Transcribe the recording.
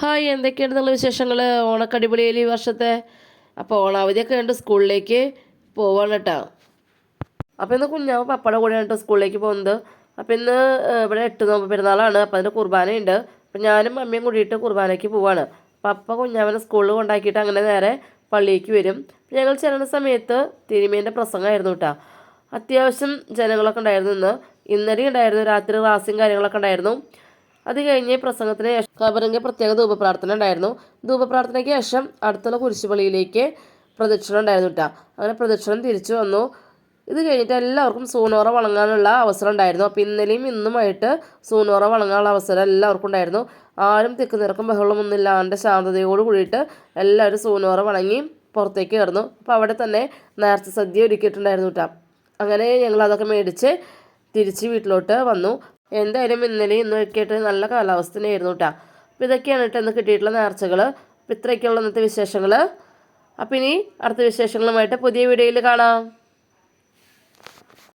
Hi എന്തൊക്കെയാണ് നിങ്ങളുടെ വിശേഷങ്ങൾ ഓണക്കടിപൊളിയിൽ ഈ വർഷത്തെ? അപ്പോൾ ഓണാവധിയൊക്കെ കഴിഞ്ഞിട്ട് സ്കൂളിലേക്ക് പോവാണ് കേട്ടോ അപ്പോൾ ഇന്ന് കുഞ്ഞാവ് പപ്പയുടെ കൂടെയാണ് കേട്ടോ സ്കൂളിലേക്ക് പോകുന്നത്. അപ്പോൾ ഇന്ന് ഇവിടെ എട്ട് നോമ്പ് പെരുന്നാളാണ്. അപ്പോൾ അതിന് കുർബാനയുണ്ട്. അപ്പോൾ ഞാനും അമ്മയും കൂടിയിട്ട് കുർബാനയ്ക്ക് പോവാണ്. പപ്പ കുഞ്ഞാവനെ സ്കൂളിൽ കൊണ്ടാക്കിയിട്ട് അങ്ങനെ നേരെ പള്ളിയിലേക്ക് വരും. ഞങ്ങൾ ചെല്ലുന്ന സമയത്ത് തിരുമേന്റെ പ്രസംഗമായിരുന്നു കേട്ടോ. അത്യാവശ്യം ജനങ്ങളൊക്കെ ഉണ്ടായിരുന്നു ഇന്ന്. ഇന്നലെ ഉണ്ടായിരുന്നു രാത്രി ക്ലാസ്സും കാര്യങ്ങളൊക്കെ ഉണ്ടായിരുന്നു. അത് കഴിഞ്ഞ് പ്രസംഗത്തിന് ശേഷം പ്രത്യേക ധൂപപ്രാർത്ഥന ഉണ്ടായിരുന്നു. ധൂപപ്രാർത്ഥനയ്ക്ക് ശേഷം അടുത്തുള്ള കുരിശുപള്ളിയിലേക്ക് പ്രദക്ഷിണം ഉണ്ടായിരുന്നു കേട്ടോ അങ്ങനെ പ്രദക്ഷിണം തിരിച്ചു വന്നു. ഇത് കഴിഞ്ഞിട്ട് എല്ലാവർക്കും സൂനോറ വളങ്ങാനുള്ള അവസരം ഉണ്ടായിരുന്നു. അപ്പോൾ ഇന്നലെയും ഇന്നുമായിട്ട് സൂനോറ വളങ്ങാനുള്ള അവസരം എല്ലാവർക്കും ഉണ്ടായിരുന്നു. ആരും തിക്ക് നിറക്കും ബഹളമൊന്നും ഇല്ലാണ്ട് ശാന്തതയോട് കൂടിയിട്ട് എല്ലാവരും സൂനോറ വളങ്ങി പുറത്തേക്ക് കയറുന്നു അപ്പോൾ അവിടെ തന്നെ നേർച്ച സദ്യ ഒരുക്കിയിട്ടുണ്ടായിരുന്നു കേട്ടോ അങ്ങനെ ഞങ്ങൾ അതൊക്കെ മേടിച്ച് തിരിച്ച് വീട്ടിലോട്ട് വന്നു. എന്തായാലും ഇന്നലെ ഇന്ന് കിട്ടിയിട്ട് നല്ല കാലാവസ്ഥ തന്നെയായിരുന്നു കേട്ടോ അപ്പോൾ ഇതൊക്കെയാണ് കേട്ടോ ഇന്ന് കിട്ടിയിട്ടുള്ള നേർച്ചകൾ അപ്പോൾ ഇത്രയൊക്കെയുള്ള ഇന്നത്തെ വിശേഷങ്ങൾ അപ്പോൾ ഇനി അടുത്ത വിശേഷങ്ങളുമായിട്ട് പുതിയ വീഡിയോയിൽ കാണാം.